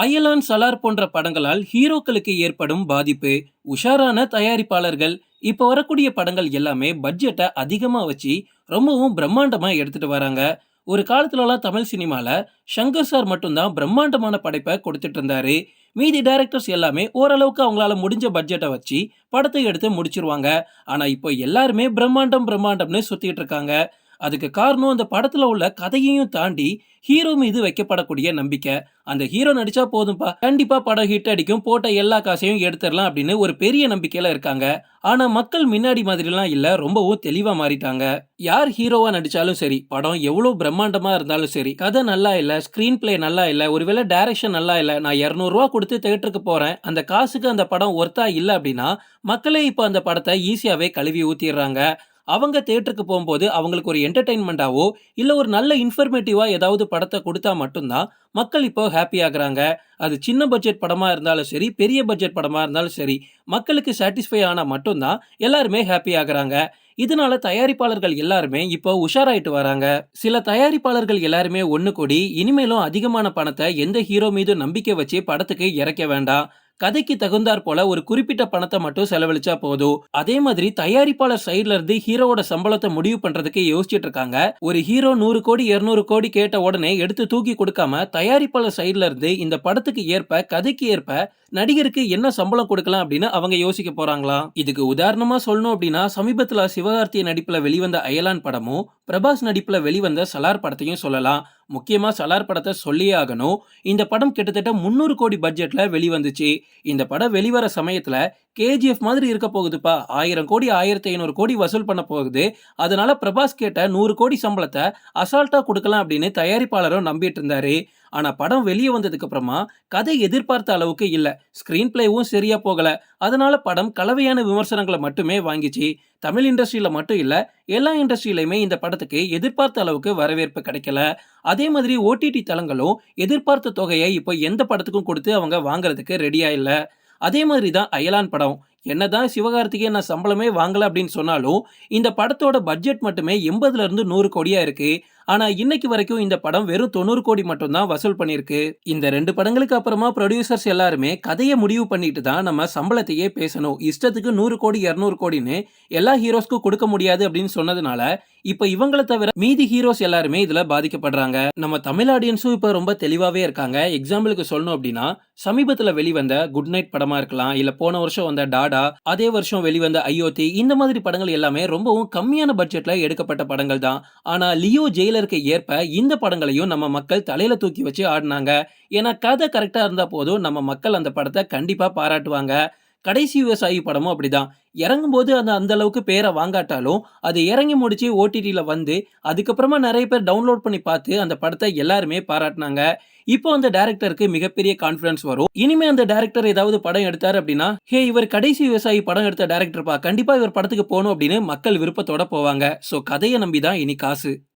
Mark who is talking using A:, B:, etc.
A: அயலான் சலார் போன்ற படங்களால் ஹீரோக்களுக்கு ஏற்படும் பாதிப்பு உஷாரான தயாரிப்பாளர்கள் இப்போ வரக்கூடிய படங்கள் எல்லாமே பட்ஜெட்டை அதிகமாக வச்சு ரொம்பவும் பிரம்மாண்டமாக எடுத்துட்டு வராங்க. ஒரு காலத்துலலாம் தமிழ் சினிமாவில் சங்கர் சார் மட்டும்தான் பிரம்மாண்டமான படைப்பை கொடுத்துட்டு இருந்தாரு. மீதி டைரக்டர்ஸ் எல்லாமே ஓரளவுக்கு அவங்களால முடிஞ்ச பட்ஜெட்டை வச்சு படத்தை எடுத்து முடிச்சிருவாங்க. ஆனால் இப்போ எல்லாருமே பிரம்மாண்டம் பிரம்மாண்டம்னு சுற்றிக்கிட்டு இருக்காங்க. அதுக்கு காரணம் அந்த படத்துல உள்ள கதையையும் தாண்டி ஹீரோ மீது வைக்கப்படக்கூடிய நம்பிக்கை. அந்த ஹீரோ நடிச்சா போதும்பா. கண்டிப்பா படம் ஹிட் அடிக்கும். போட்ட எல்லா காசையும் எடுத்துடலாம் அப்படின்னு ஒரு பெரிய நம்பிக்கையில இருக்காங்க. ஆனா மக்கள் முன்னாடி மாதிரிலாம் இல்ல. ரொம்பவும் தெளிவா மாறிட்டாங்க. யார் ஹீரோவா நடிச்சாலும் சரி படம் எவ்வளவு பிரம்மாண்டமா இருந்தாலும் சரி கதை நல்லா இல்ல ஸ்கிரீன் பிளே நல்லா இல்ல ஒருவேளை டைரக்ஷன் நல்லா இல்ல நான் 200 ரூபா கொடுத்து தேட்டருக்கு போறேன் அந்த காசுக்கு அந்த படம் ஒர்த்தா இல்ல அப்படின்னா மக்களே இப்போ அந்த படத்தை ஈஸியாவே கழுவி ஊத்திடுறாங்க. அவங்க தேட்டருக்கு போகும்போது அவங்களுக்கு ஒரு என்டர்டைன்மெண்ட்டாவோ இல்லை ஒரு நல்ல இன்ஃபர்மேட்டிவாக ஏதாவது படத்தை கொடுத்தா மட்டும்தான் மக்கள் இப்போ ஹாப்பி ஆகுறாங்க. அது சின்ன பட்ஜெட் படமாக இருந்தாலும் சரி பெரிய பட்ஜெட் படமாக இருந்தாலும் சரி மக்களுக்கு சாட்டிஸ்ஃபை ஆனால் மட்டும்தான் எல்லாருமே ஹாப்பி ஆகுறாங்க. இதனால தயாரிப்பாளர்கள் எல்லாருமே இப்போ உஷாராயிட்டு வராங்க. சில தயாரிப்பாளர்கள் எல்லாருமே ஒன்று கூடி இனிமேலும் அதிகமான பணத்தை எந்த ஹீரோ மீது நம்பிக்கை வச்சு படத்துக்கு இறக்க வேண்டாம். கதைக்கு தகுந்தாற் போல ஒரு குறிப்பிட்ட பணத்தை மட்டும் செலவழிச்சா போதும். அதே மாதிரி தயாரிப்பாளர் சைட்ல இருந்து ஹீரோவோட சம்பளத்தை முடிவு பண்றதுக்கு யோசிச்சுட்டு இருக்காங்க. ஒரு ஹீரோ நூறு கோடி இருநூறு கோடி கேட்ட உடனே எடுத்து தூக்கி கொடுக்காம தயாரிப்பாளர் சைட்ல இருந்து இந்த படத்துக்கு ஏற்ப கதைக்கு ஏற்ப நடிகருக்கு என்ன சம்பளம் கொடுக்கலாம் அப்படின்னு அவங்க யோசிக்க போறாங்களா? இதுக்கு உதாரணமா சொல்லணும் அப்படின்னா சமீபத்துல சிவகார்த்திய நடிப்புல வெளிவந்த அயலான் படமும் பிரபாஸ் நடிப்புல வெளிவந்த சலார் படத்தையும் சொல்லலாம். முக்கியமாக சலார் படத்தை சொல்லியே ஆகணும். இந்த படம் கிட்டத்தட்ட முந்நூறு கோடி பட்ஜெட்டில் வெளிவந்துச்சு. இந்த படம் வெளிவர சமயத்தில் கேஜிஎஃப் மாதிரி இருக்க போகுதுப்பா. ஆயிரம் கோடி ஆயிரத்தி ஐநூறு கோடி வசூல் பண்ண போகுது. அதனால பிரபாஸ் கேட்ட நூறு கோடி சம்பளத்தை அசால்ட்டாக கொடுக்கலாம் அப்படின்னு தயாரிப்பாளரும் நம்பிட்டு இருந்தாரு. ஆனால் படம் வெளியே வந்ததுக்கு அப்புறமா கதை எதிர்பார்த்த அளவுக்கு இல்லை. ஸ்கிரீன் பிளேவும் சரியாக போகலை. அதனால படம் கலவையான விமர்சனங்களை மட்டுமே வாங்கிச்சு. தமிழ் இண்டஸ்ட்ரியில் மட்டும் இல்லை எல்லா இண்டஸ்ட்ரியிலையுமே இந்த படத்துக்கு எதிர்பார்த்த அளவுக்கு வரவேற்பு கிடைக்கல. அதே மாதிரி ஓடிடி தளங்களும் எதிர்பார்த்த தொகையை இப்போ எந்த படத்துக்கும் கொடுத்து அவங்க வாங்குறதுக்கு ரெடியாக இல்லை. அதே மாதிரி தான் அயலான் படம். என்னதான் சிவகார்த்திகேயன் நான் சம்பளமே வாங்கலை அப்படின்னு சொன்னாலும் இந்த படத்தோட பட்ஜெட் மட்டுமே எண்பதுலேருந்து நூறு கோடியாக இருக்குது ஆனா இன்னைக்கு வரைக்கும் இந்த படம் வெறும் தொண்ணூறு கோடி மட்டும் தான் வசூல் பண்ணியிருக்கு. இந்த ரெண்டு படங்களுக்கு அப்புறமா ப்ரொடியூசர்ஸ் எல்லாருமே கதையை முடிவு பண்ணிட்டு தான் நம்ம சம்பளத்தையே பேசணும். இஷ்டத்துக்கு நூறு கோடி இருநூறு கோடின்னு எல்லா ஹீரோஸ்க்கும் கொடுக்க முடியாது அப்படின்னு சொன்னதுனால இப்ப இவங்களை தவிர மீதி ஹீரோஸ் எல்லாருமே இதுல பாதிக்கப்படுறாங்க. நம்ம தமிழ் ஆடியன்ஸும் இப்ப ரொம்ப தெளிவாவே இருக்காங்க. எக்ஸாம்பிளுக்கு சொல்லணும் அப்படின்னா சமீபத்துல வெளிவந்த குட் நைட் படமா இருக்கலாம் இல்ல போன வருஷம் வந்த டாடா அதே வருஷம் வெளிவந்த அயோத்தி இந்த மாதிரி படங்கள் எல்லாமே ரொம்பவும் கம்மியான பட்ஜெட்ல எடுக்கப்பட்ட படங்கள் தான். ஆனா லியோ ட்ரெய்லருக்கு ஏற்ப இந்த படங்களையும் நம்ம மக்கள் தலையில தூக்கி வச்சு ஆடினாங்க. ஏன்னா கதை கரெக்டா இருந்தா போதும் நம்ம மக்கள் அந்த படத்தை கண்டிப்பா பாராட்டுவாங்க. கடைசி விவசாயி படமும் அப்படிதான். இறங்கும்போது அந்த அந்த அளவுக்கு பேரை வாங்காட்டாலும் அது இறங்கி முடிச்சு ஓடிடியில் வந்து அதுக்கப்புறமா நிறைய பேர் டவுன்லோட் பண்ணி பார்த்து அந்த படத்தை எல்லாருமே பாராட்டினாங்க. இப்போ அந்த டேரக்டருக்கு மிகப்பெரிய கான்ஃபிடன்ஸ் வரும். இனிமே அந்த டேரக்டர் ஏதாவது படம் எடுத்தார் அப்படின்னா ஹே இவர் கடைசி விவசாயி படம் எடுத்த டேரக்டர்ப்பா கண்டிப்பா இவர் படத்துக்கு போகணும் அப்படின்னு மக்கள் விருப்பத்தோட போவாங்க. ஸோ கதையை நம்பி தான் இனி காசு.